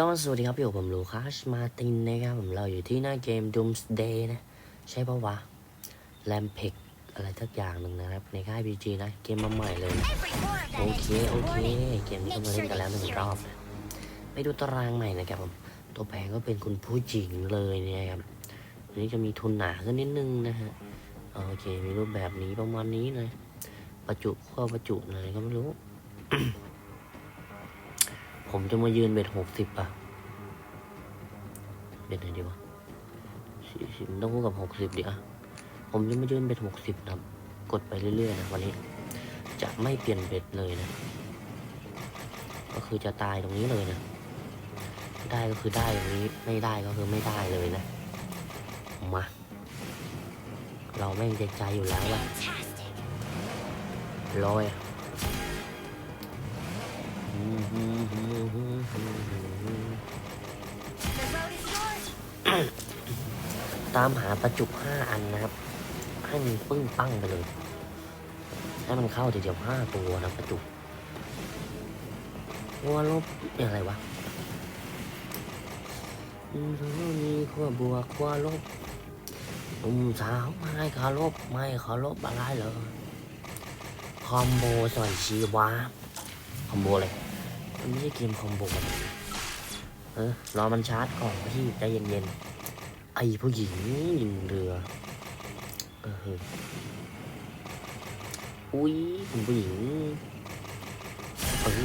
ก็สวัสดีครับอยู่ผมลูคัสมาตินนะครับผมเราอยู่ที่หน้าเกม Doomsday นะ ใช่ปะวะ r a m p e x อะไรทักอย่างหนึ่งนะครับ ในค่าย PG นะ เกมมาใหม่เลย โอเค โอเค เกมนี้ก็มาเล่นกันแล้วหนึ่งรอบนะไปดูตารางใหม่นะครับผมตัวแปรก็เป็นคุณผู้หญิงเลยเนี่ยครับวันนี้จะมีทุนหนาขึ้นนิดนึงนะฮะโอเค มีรูปแบบนี้ประมาณนี้เลยประจุข้อประจุอะไรก็ไม่รู้ ผมจะมายืนเบ็ดหกสิบอะเบ็ดไหนดีวะสี่สิบต้องคู่กับหกสิบดิอะผมจะมายืนเบ็ดหกสิบนะครับกดไปเรื่อยๆนะวันนี้ จะไม่เปลี่ยนเบ็ดเลยนะ ก็คือจะตายตรงนี้เลยนะ ได้ก็คือได้ตรงนี้ ไม่ได้ก็คือไม่ได้เลยนะ มา เราแม่งใจใจอยู่แล้วว่ะลอย ตามหาประจุห้าอันนะครับ ให้มันปึ้งปั้งไปเลย ให้มันเข้าเดียวห้าตัวนะประจุขั้วลบอะไรวะอืมมีขั้วบวกขั้วลบหนุ่มสาวไม่ขอลบไม่ขอลบอะไรเลยคอมโบสอยชีวะคอมโบเลย มันไม่ใช่เกมคอมโบนะเออรอมันชาร์จก่อนพี่ใจเย็นๆ ไอ้ผู้หญิงยิงเรือ เอออุ้ยคุณผู้หญิงเอ้ย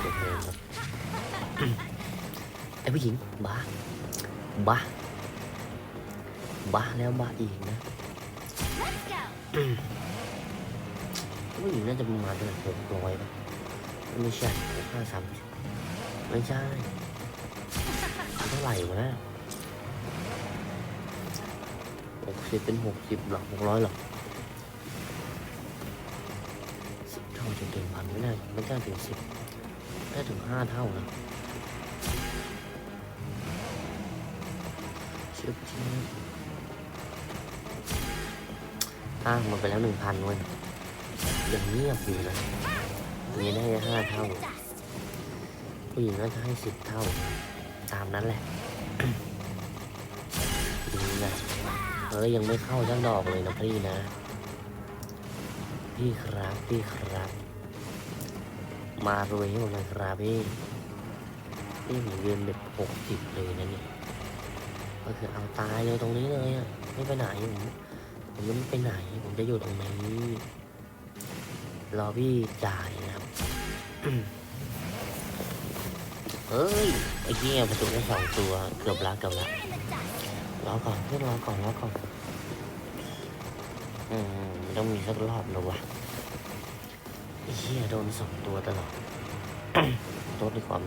เด็กเลยครับไอ้ผู้หญิงบ้าบ้าบ้าแล้วบ้าอีกนะผู้หญิงน่าจะประมาณเท่าไหร่หกร้อยป่ะไม่ใช่ ห้าสามไม่ใช่เท่าไหร่วะนะหกสิบเป็นหกสิบหรอหกร้อยหรอสิบเท่าจนถึงพันไม่ได้ไม่ได้ถึงสิบได้ถึงห้าเท่านะชิบชิบอ้ามันไปแล้วหนึ่งพันเว้ยยังเงียบอยู่นะมีได้แค่ห้าเท่า ผู้หญิงน่าจะให้สิบเท่า ตามนั้นแหละดีนะเฮ้ยยังไม่เข้าจังดอกเลยนะพี่นะ พี่ครับพี่ครับ มารวยให้หมดเลยครับพี่พี่ผมเรียนแบบหกสิบเลยนะเนี่ยก็คือเอาตายเลยตรงนี้เลยอะไม่ไปไหนผมผมยังไม่ไปไหน ผมจะอยู่ตรงนี้รอพี่จ่ายนะครับ เฮ้ยไอ้เหี้ยประตูได้สองตัวเกือบละเกือบละรอก่อนเพื่อนรอก่อนรอก่อนอืมมันต้องมีสักรอบนะวะไอ้เหี้ยโดนสองตัวตลอดโทษด้วยความ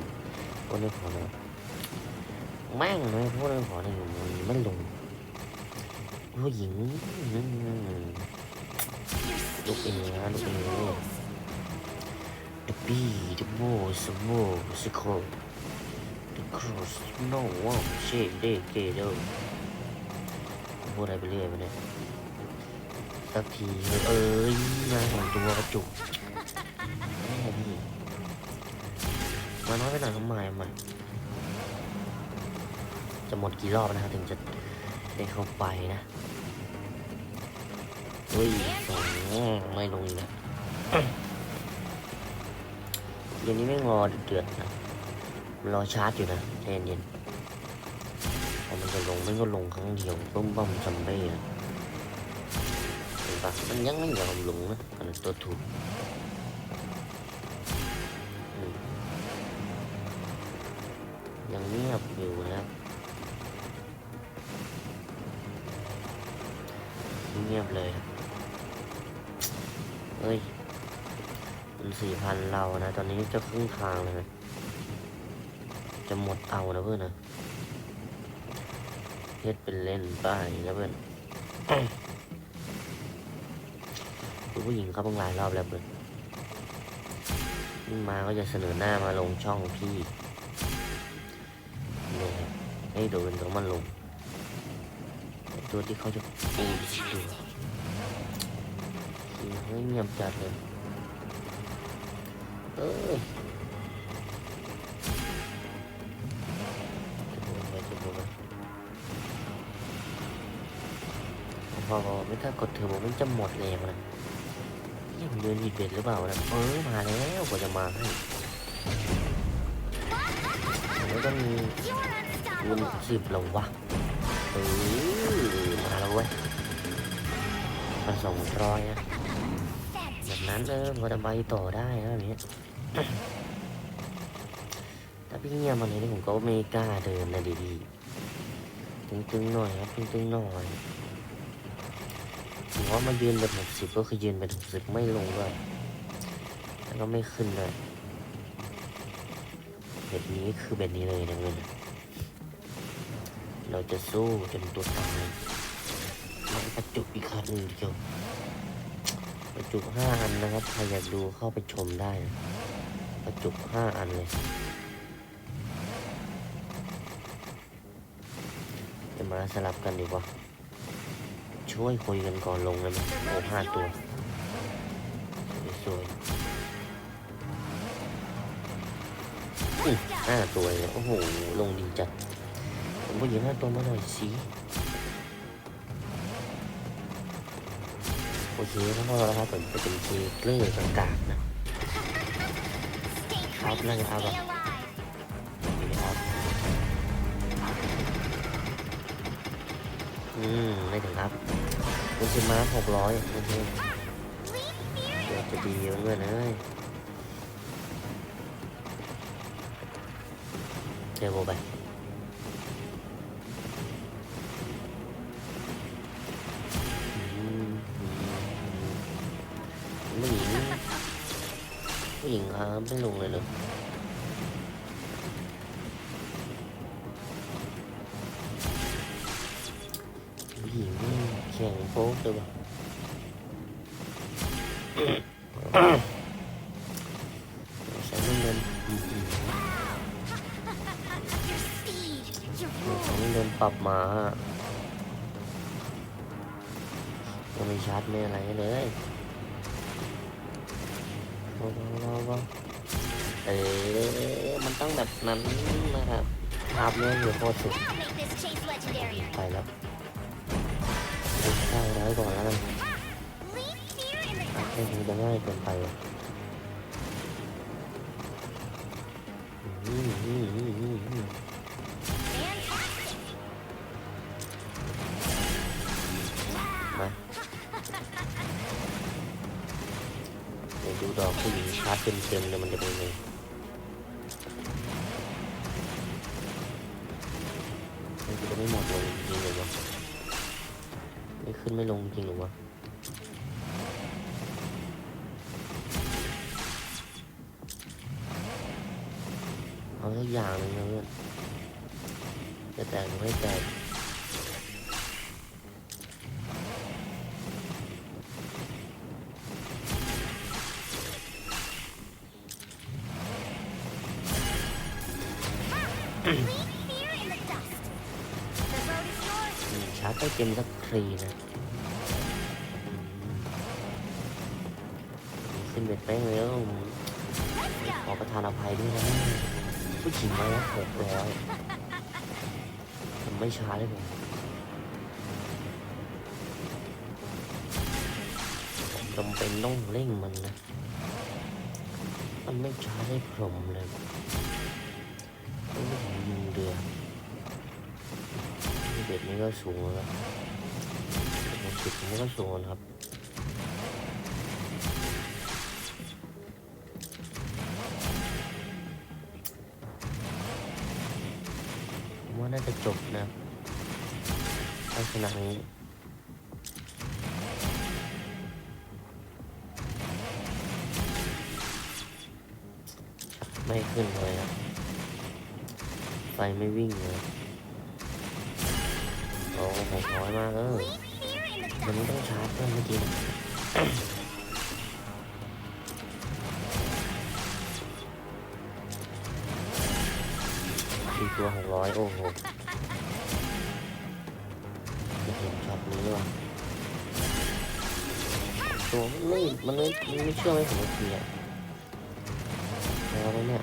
โทษด้วยความนะแม่งเลยพูดด้วยความเนี่ยมันไม่ลงผู้หญิงลูกเอ๋ลูกเอ๋ The bee, the boys, the wolves, the crow, crows, no one, shit, they get up. พูดอะไรไปเรื่อยไปเนี่ยสักทีเอ้ยมาสองตัวกระจุกแม่พี่มาน้อยไปหน่อยทำไมใหม่จะหมดกี่รอบนะครับถึงจะได้เข้าไปนะเฮ้ยสองไม่ลงอีกแล้วเย็นนี้ไม่งอเดือดนะ รอชาร์จอยู่นะใจเย็นพอมันจะลงมันก็ลงครั้งเดียวปุ้มปั้มซัมเบ้นะเห็นปะมันยังไม่ยอมลงนะมันตัวถูกยังเงียบอยู่นะครับเงียบเลยเฮ้ยมันสี่พันเรานะ ตอนนี้จะครึ่งทางเลยนะ จะหมดเอานะเพื่อนนะเฮ็ดเป็นเล่นไปนะเพื่อนคุณผู้หญิงเขาเพิ่งหลายรอบแล้วเพื่อนนี่มาก็จะเสนอหน้ามาลงช่องพี่เนี่ยให้โดนเขามาลง ตัวที่เขาจะปูตัวเฮ้ยเงียบจัดเลยเอ้ย อพอไม่ถ้ากดเทอร์โบมันจะหมดแรงนะยังเดินผิดเบ็ดหรือเปล่านะเออมาแล้วกว่าจะมาให้แล้วก็มีวุน unstoppable. สิบล้วะเออมาแล้วเว้ยพันสองร้อยอะแบบนั้นเออพอจะไปต่อได้นะแบบนี้ถ้าพี่เงียบมาเลยนี่ผมก็ไม่กล้าเดินนะดีดีๆตึงๆหน่อยครับตึงๆหน่อย ผมว่ามายืนแบบหกสิบก็คือยืนแบบหกสิบไม่ลงด้วยแล้วก็ไม่ขึ้นเลยแบบนี้คือแบบนี้เลยนะเงินเราจะสู้จนตัวตายม่ประจุอีกคันหนึ่งเดียวประจุห้าอันนะครับใครอยากดูเข้าไปชมได้ประจุห้าอันเลยจะมาสลับกันดีกว่า ช่วยคุยกันก่อนลงนะมั้ยโอ้ห้าตัวสวยๆห้าตัวเลยโอ้โห ลงดีจัด ผมก็ยิงห้าตัวมาหน่อยสิโอเคแล้วพอแล้วครับผมจะเป็นเคเกอร์กลางๆนะ Stay Up, crazy, nigga, stay up. alive. นี่นะครับอืม ไม่ถึงครับ คุณจะมาหกร้อยโอเคเดี๋ยวจะดีเพื่อนเอ้ยเทโบไปอืมผู้หญิงผู้หญิงครับไม่ลงเลยเหรอผู้หญิง นี่แข่งโป๊กเลยป่ะใส่เงินอืมอืม your speed, your ใส่ roar. เงินปรับมาก็ไม่ชาร์จไม่อะไรเลยว้าวว้าเอ๊มันต้องแบบนั้นนะครับภาพเนี้ยอยู่โคตรสุดไปแล้ว ไม่ใช่ร้อยก่อนแล้วกัน Leave fear in the ให้คงจะง่ายเกินไปมาเดี๋ยวดูดอกผู้หญิงชาร์จเต็มๆเลยมันจะเป็นไงมัน ขึ้นไม่ลงจริงหรือวะเอาสักอย่างหนึ่งนะเพื่อนจะแตกหรือไม่แตก Leave fear in the dust. The road is yours. อืมชาร์จได้เต็มสักครีนะ สิ้นเบ็ดแป้งแล้วขอประทานอภัยด้วยนะผู้หญิงมาแล้วหกร้อยผมไม่ช้าเลยผมจำเป็นต้องเร่งมันนะ มันไม่ช้าได้ผมเลยไม่ถึงยิงเรือเบ็ดนี้ก็สูงแล้วสิบนี้ก็สูงครับ น่าจะจบนะลักษณะนี้ไม่ขึ้นเลยครับไฟไม่วิ่งเลยโอ้หกร้อยมากเออ Leave fear in the มัน dust. ไม่ต้องชาร์จเพิ่มเมื่อกี้ ตัวหกร้อยโอ้โหจะเห็นช็อตนี้ว่ะตัวไม่มันไม่มันไม่เชื่อไม่ผมเห็นเลยอะแล้วแล้วเนี่ย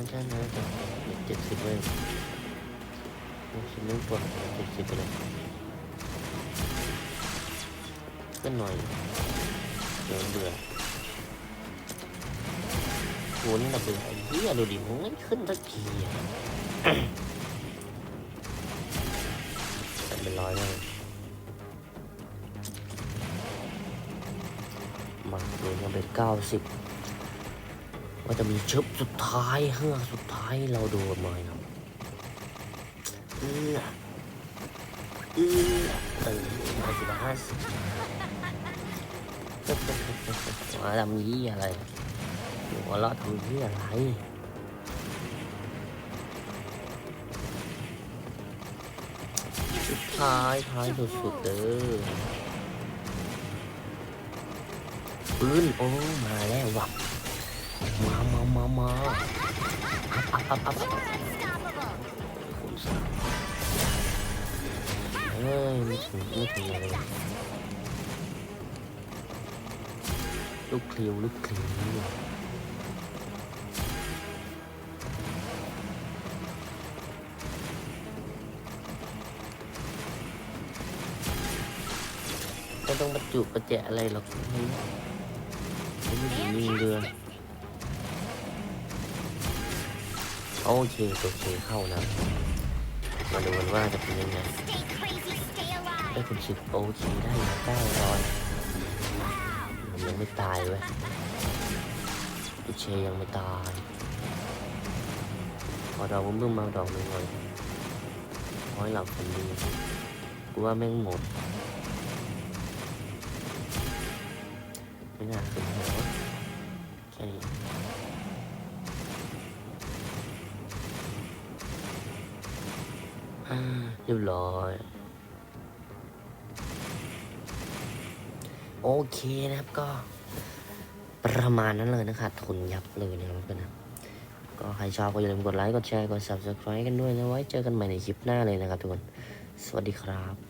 นะนะนะนะเจ็ดสิบเลยหกสิบไม่ปวดเจ็ดสิบไปเลยขึ้นหน่อยเดี๋ยวเบื่อโหนี่น่ะเบื่อไอ้เหี้ยดูดิมึงไม่ขึ้นสักทีเป็นร้อยเลยมาดูกันเป็นเก้าสิบ ว่าจะมีชึบสุดท้ายเฮือสุดท้ายเราโดนมาครับเอื้อเอื้อเออมาสิบห้าสิบมาทำยี่อะไรหัวเราะทำยี่อะไรสุดท้ายท้ายสุดๆเด้อปืนโอ้มาแล้ววับ มามามามาอัพอัพอัพอัพ Unstoppable. คูณสามเอ้ยไม่ถึงไม่ถึงอะไรเลยลูกคลิวลูกคลิวไม่ต้องบรรจุประแจอะไรหรอกนี่ไม่ด้มีเรือ โอเคตัวเคเข้านะ มาดูกันว่าจะเป็นยังไงได้คุณสิบโอเคได้เก้าร้อยมันยังไม่ตายเว้ยตัวเชยังไม่ตายพอเราเพิ่งมาดอกหนึ่งเลยขอให้เราคนดีกูว่าแม่งหมดไม่น่าขึ้นหัวแค่นี้ รียบร้อย โอเคนะครับก็ประมาณนั้นเลยนะครับทุนยับเลยนะครับเพื่อนนะก็ใครชอบก็อย่าลืมกดไลค์ กดแชร์ กด subscribe กันด้วยนะไว้เจอกันใหม่ในคลิปหน้าเลยนะครับทุกคน สวัสดีครับ